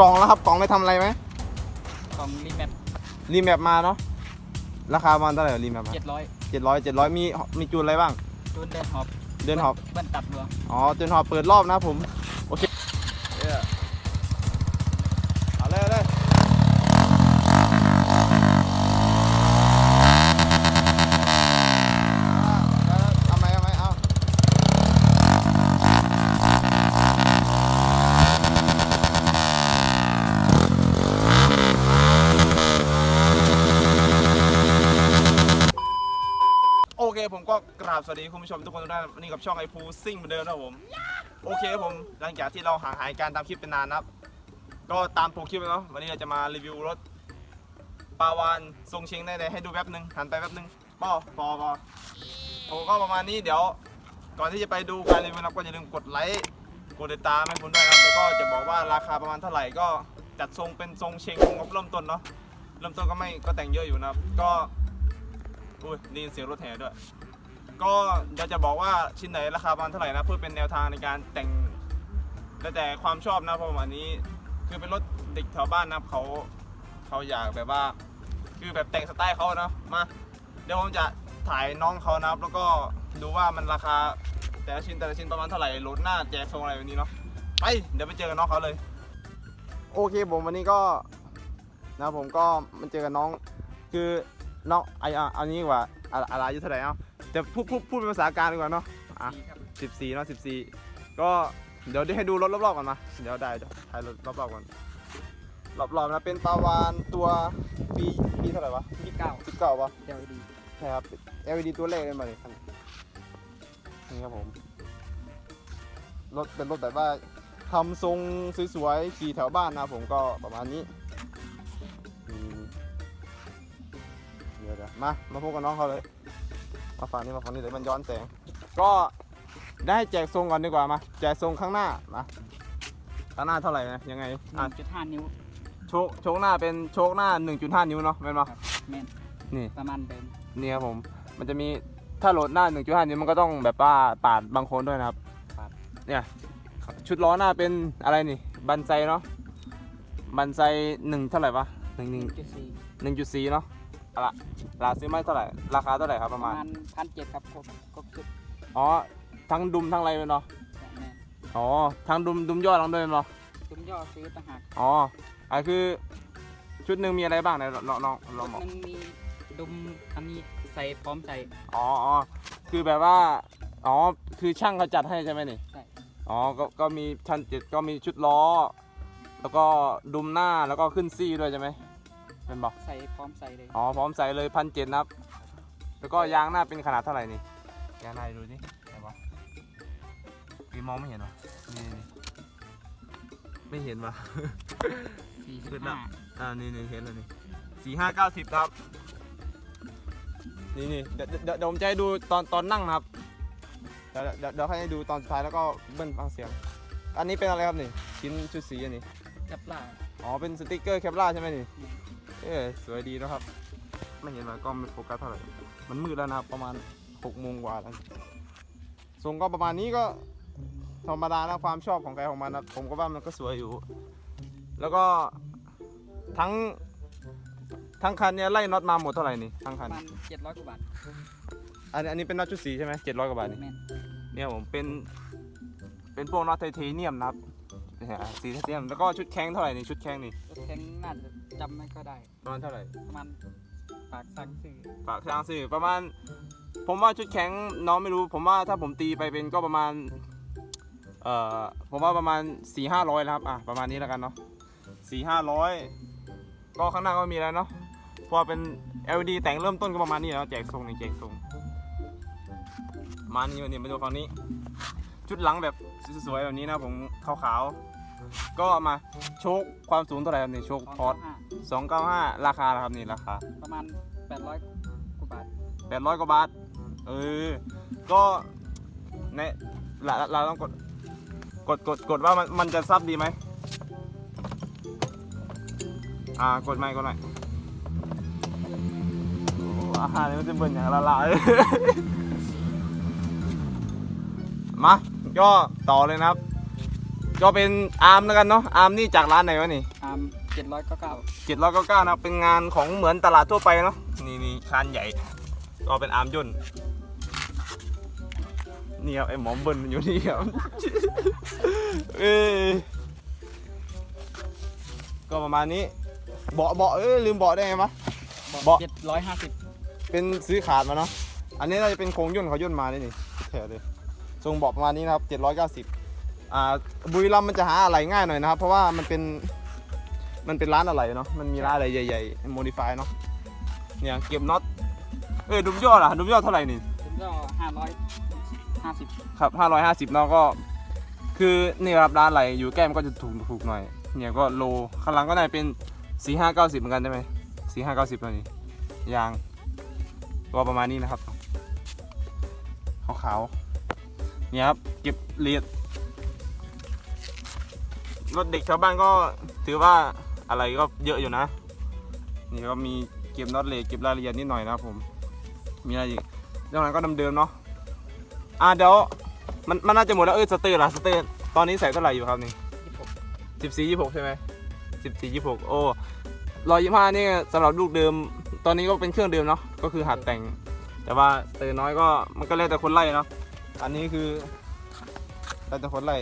กล่องแล้วครับกล่องไม่ทำอะไรไหมของรีแมปรีแมปมาเนาะราคาประมาณเท่าไหร่รีแมปมาเจ็ดร้อยเจ็ดร้อยเจ็ดร้อยมีมีจูนอะไรบ้างจูนเดินหอบเดินหอบเบิ้ลตัดรวงอ๋อเดินหอบเปิดรอบนะครับผมโอเคเอาเลยเอาเลยอ่าแล้วทำไมทำไมเอา โอเคผมก็กราบสวัสดีคุณผู้ชมทุกคนทุกท่านวันนี้กับช่องไอพูซิ่งเหมือนเดิมนะครับผม โอเคครับผมหลังจากที่เราห่างหายการตามคลิปเป็นนานนะครับ ก็ตามโปรคลิปเลยเนาะวันนี้เราจะมารีวิวรถปาวานทรงเชงได้เลยให้ดูแป๊บนึงหันไปแป๊บนึงปอปอปอโอ้ก็ประมาณนี้เดี๋ยวก่อนที่จะไปดูการรีวิวนะครับก็อย่าลืมกดไลค์กดติดตามให้คุณด้วยนะครับแล้วก็จะบอกว่าราคาประมาณเท่าไหร่ก็จัดทรงเป็นทรงเชงงบเริ่มต้นเนาะเริ่มต้นก็ไม่ก็แต่งเยอะอยู่นะครับก็ อุ้ยได้ยินเสียงรถแห่ด้วย ก็อยากจะบอกว่าชิ้นไหนราคาประมาณเท่าไหร่นะเพื่อเป็นแนวทางในการแต่งแล้วแต่ความชอบนะเพราะว่าอันนี้ คือเป็นรถเด็กแถวบ้านนะเขาเขาอยากแบบว่า คือแบบแต่งสไตล์เขาเนาะมาเดี๋ยวผมจะถ่ายน้องเขานะครับ แล้วก็ดูว่ามันราคาแต่ละชิ้นแต่ละชิ้นประมาณเท่าไหร่รถหน้าแจกทรงอะไรแบบนี้เนาะไปเดี๋ยวไปเจอกับน้องเขาเลย โอเคผมวันนี้ก็นะผมก็มันเจอกับน้องคือ น้องไอ้อะเอานี้ดีกว่าอะอะไรอายุเท่าไหร่เนาะจะพูดพูดพูดเป็นภาษากลางดีกว่าเนาะอะดีครับสิบสี่เนาะสิบสี่ก็เดี๋ยวได้ให้ดูรถรอบๆก่อนมาเดี๋ยวได้เดี๋ยวถ่ายรถรอบๆก่อนรอบๆนะเป็นปลาวานตัวปีปีเท่าไหร่วะที่เก้าสิบเก้าปะเดี๋ยวดีใช่ครับ LED ตัวเลขเลยมาเลยคันนี่ครับผมรถเป็นรถแบบว่าทำทรงสวยๆขี่แถวบ้านนะผมก็ประมาณนี้ มา มาพบกับน้องเขาเลย มาฝั่งนี้มาฝั่งนี้เดี๋ยวมันย้อนแสง ก็ได้แจกทรงก่อนดีกว่ามา แจกทรงข้างหน้ามาข้างหน้าเท่าไหร่นะยังไงหอะนึ่งจุดห้านิ้วโชคโชคหน้าเป็นโชคหน้า 1.5 นิ้วเนาะแม่นปะครับแมนนี่ ประมาณเดิมนี่ครับผม มันจะมีถ้าโหลดหน้า 1.5 นิ้วมันก็ต้องแบบว่าปาดบางโคนด้วยนะครับปาดเนี่ยชุดล้อหน้าเป็นอะไรนี่ บันไซเนาะ บันไซหนึ่งเท่าไหร่ปะหนึ่งหหนึ่นึ่งงจุดสี่หนึ่งจุดสี่เนาะเอา ละราซื้อไม่เท่าไหร่ ราคาเท่าไหร่ครับปประระมามาณ ณพันเจ็ดครับครบครบสุดอ๋อ ทั้งดุมทั้งอะไรเลยเนาะแมนอ๋อ ทั้งดุมดุมยอดทั้งด้วยเนาะตุ้มย่อซื้อต่างหากอ๋ออะคือ ชุดหนึ่งมีอะไรบ้างไหนลองลองลองบอก มันมีดุมอันนี้ใส่พร้อมใส่ อ๋ออ๋อคือแบบว่า อ๋อ คือช่างเขาจัดให้ใช่ไหมนี่ใช่ อ๋อ ก็ก็มีชั้นเจ็ดก็มีชุดล้อ แล้วก็ดุมหน้าแล้วก็ขึ้นซี่ด้วยใช่ไหม เป็นบอกใส่พร้อมใส่เลย อ๋อพร้อมใส่เลยพันเจ็ดนะครับ แล้วก็ยางหน้าเป็นขนาดเท่าไหร่นี่ยางหน้าดูนี่ไหนวะพี่มองไม่เห็นวะนี่นี่ไม่เห็นวะ สี่ขึ้สิบนละห้าอ่านี่นี่เห็นแล้วนี่สี่ห้าเก้าสิบครับ นี่นี่เดี๋ยวเดี๋ยวเดี๋ยวผมจะให้ดูตอนตอนนั่งนะครับ เดี๋ยวเดี๋ยวเดี๋ยวให้ดูตอนสุดท้ายแล้วก็เบิ้ลฟังเสียง อันนี้เป็นอะไรครับนี่ชิ้นชุดสีอันนี้ จับล่าอ๋อเป็นสติกเกอร์แคปล่าใช่ไหมนี่ เออสวยดีนะครับ ไม่เห็นว่ากล้องไม่โฟกัสเท่าไหร่ มันมืดแล้วนะครับประมาณหกโมงกว่าแล้วทรงก็ประมาณนี้ก็ธรรมดานะความชอบของใครของมันนะผมก็ว่ามันก็สวยอยู่ แล้วก็ทั้งทั้งคันเนี้ยไล่น็อตมาหมดเท่าไหร่นี่ทั้งปคันระมาณเจ็ดร้อยกว่าบาทอันอันนี้เป็นน็อตชุดสีใช่ไหมเจ็ดร้อยกว่าบาทนี่แมนเนี่ยผมเป็นเป็นพวกน็อตไทเทเนียมนะครับเนี่ยสีไทเทเนียมแล้วก็ชุดแข้งเท่าไหร่นี่ชุดแข้งนี่รถแข็งน่าจะ จำไม่ก็ได้ ประมาณเท่าไหร่ ประมาณปากสั่งซื้อฝากทางสื่อประมาณ ผมว่าชุดแข็งน้องไม่รู้ ผมว่าถ้าผมตีไปเป็นก็ประมาณ เอ่อ ผมว่าประมาณ4ี่ห้าร้อยนะครับ อะ ประมาณนี้แล้วกันเนาะสี่ห้าร้อยก็ข้างหน้าก็ไม่มีอะไรเนาะ เพราะว่าเป็น LED แต่งเริ่มต้นก็ประมาณนี้แล้วแจกทรงนี่แจกทรงมานี่นี่มาดูฝั่งนี้ ชุดหลังแบบสวยๆแบบนี้นะผมขาวๆ ก็มาโชคความสูงเท่าไหร่ครับนี่โชคของพอร์ตห้า295 ราคาละครับนี่ราคา ประมาณแปดร้อยกว่าบาทแปดร้อยกว่าบาท เออ ก็ในเราเราต้องกด กดกดกดว่ามันมันจะซับดีไหม อ่ากดไหมกดไหมโอ้อาหารนี่มันจะเบิ่นอย่างละลาย มา ก็ต่อเลยนะครับ ก็เป็นอาร์มแล้วกันเนาะอาร์มนี่จากร้านไหนวะนี่อาร์มเจ็ดร้อยเก้าเก้าเจ็ดร้อยเก้าเก้านะเป็นงานของเหมือนตลาดทั่วไปเนาะนี่นี่คานใหญ่ก็เป็นอาร์มย่นนี่ครับไอหมอมเบิ้ลอยู่นี่ครับเอ้ยก็ประมาณนี้เบาะเบาะเอ้ยลืมเบาะได้ไงวะเบาะเจ็ดร้อยห้าสิบเป็นซื้อขาดมาเนาะอันนี้น่าจะเป็นโครงย่นเขาย่นมานี่นี่แถวเลยทรงเบาะประมาณนี้นะครับ790อ่า บุรีรัมย์มันจะหาอะไรง่ายหน่อยนะครับ เพราะว่ามันเป็นมันเป็นร้านอะไรเนาะมันมีร้านอะไรใหญ่ๆโมดิฟายเนาะเนี่ยเก็บน็อตเอ้ยดุมยอดล่ะดุมยอดเท่าไหร่นี่ผมก็ห้าร้อยห้าสิบครับ550เนาะก็ คือนี่ครับร้านอะไรอยู่แก้มก็จะถูกถูกหน่อยเนี่ยก็โลข้างหลังก็น่าจะเป็น4590เหมือนกันได้ไหม4590ตัวนี้ยางก็ประมาณนี้นะครับขาวๆเนี่ยครับเก็บเหรียญ รถเด็กชาวบ้านก็ถือว่าอะไรก็เยอะอยู่นะ นี่ก็มีเก็บน็อตเหล็กเก็บรายละเอียดนิดหน่อยนะครับผม มีอะไรอีกเรื่องนั้นก็เดิมเนาะอะเดี๋ยวมันมันน่าจะหมดแล้วเออสเตอร์ล่ะสเตอร์ตอนนี้ใส่เท่าไหร่อยู่ครับนี่ยี่สิบสิบสี่ยี่หกใช่ไหมสิบสี่ยี่หกโอ้ร้อยยี่ห้านี่สำหรับลูกเดิม ตอนนี้ก็เป็นเครื่องเดิมเนาะก็คือหัดแต่ง แต่ว่าสเตอร์น้อยก็มันก็แล้วแต่คนไล่เนาะอันนี้คือแล้วแต่คนไล่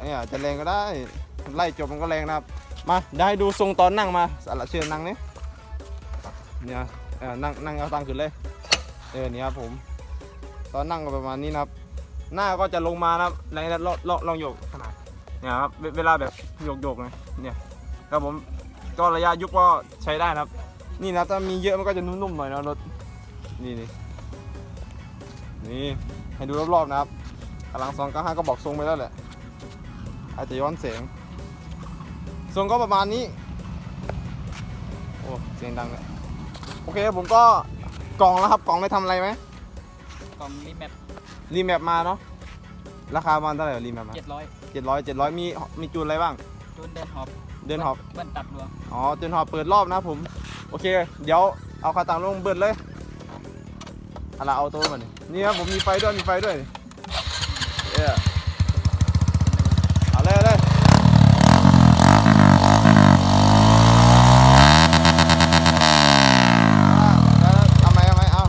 เนี่ยอาจจะแรงก็ได้ไล่จบมันก็แรงนะครับ มาได้ดูทรงตอนนั่งมาสาระเชิญนั่งนี่เนี่ยนั่งนั่งเอาตังค์ขึ้นเลยเออเนี่ยครับผม ตอนนั่งก็ประมาณนี้นะครับ หน้าก็จะลงมานะครับในลองลองลองโยกขนาดเนี่ยครับเวลาแบบโยกโยกๆไงเนี่ยครับผมก็ระยะยุบก็ใช้ได้นะครับ นี่นะถ้ามีเยอะมันก็จะนุ่มๆหน่อยนะรถนี่นี่นี่ให้ดูรอบๆนะครับกำลังสองก้าห้าก็บอกทรงไปแล้วแหละ อาจจะย้อนเสียงทรงก็ประมาณนี้โอ้เสียงดังเลยโอเคผมก็กล่องแล้วครับกล่องได้ทำอะไรไหมกล่องรีแมปรีแมปมาเนาะราคาประมันเท่าไหร่รีแมปมาเจ็ดร้อยเจ็ดร้อยเจ็ดร้อยมีมีจูนอะไรบ้างจูนเดินหอบเดินหอบเบิ้ลตัดรวมอ๋อจูนหอบเปิดรอบนะครับผมโอเค เดี๋ยวเอาคาตังลงเบิดเลยเอาละเอาตัวมานี่นี่ครับผมมีไฟด้วยมีไฟด้วยเอ้ยเอาเลยเอาเลยเอาเลยเอาไหมเอาไหมเอา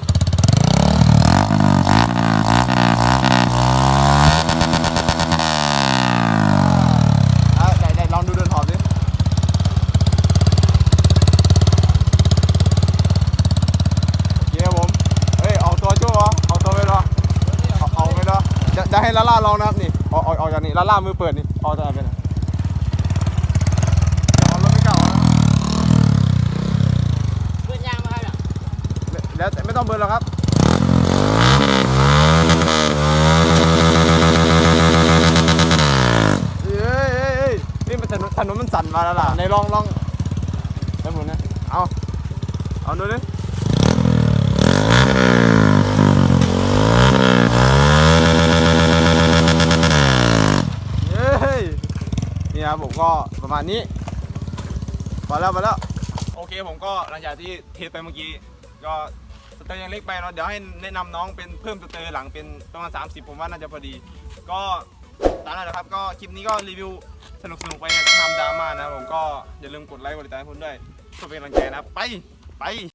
เอาไหนไหนลองดูเดินหอบดิ เย้ผม เฮ้ย เอาตัวโจ้เหรอ เอาตัวไปเหรอ เอาเอาไปเหรอจะจะให้ลาล่าลองนะครับนี่เอาเอาเอาจากนี้ ลาล่ามือเปิดนี่เอาจากไหนไปนะเอารถไม่เก่านะเบิ้ลยางมาครับแล้วแต่ไม่ต้องเบิร์นหรอกครับเฮ้ยเฮ้ยเฮ้ยนี่มันถนนถนนมันสั่นมาแล้วล่ะในลองลองแล้วผมนะเอาเอาดูดิ เฮ้ย นี่ครับผมก็ประมาณนี้พอแล้วพอแล้วโอเคผมก็หลังจากที่เทสไปเมื่อกี้ ก็สเตอร์ยังเล็กไปเนาะเดี๋ยวให้แนะนำน้องเป็นเพิ่มสเตอร์หลังเป็นประมาณ 30 ผมว่าน่าจะพอดี ก็ตามนั้นแหละครับก็คลิปนี้ก็รีวิวสนุกสนุกๆไปไงก็ทำดราม่านะผมก็อย่าลืมกดไลค์กดติดตามให้ผมด้วยเพื่อเป็นกำลังใจนะไปไป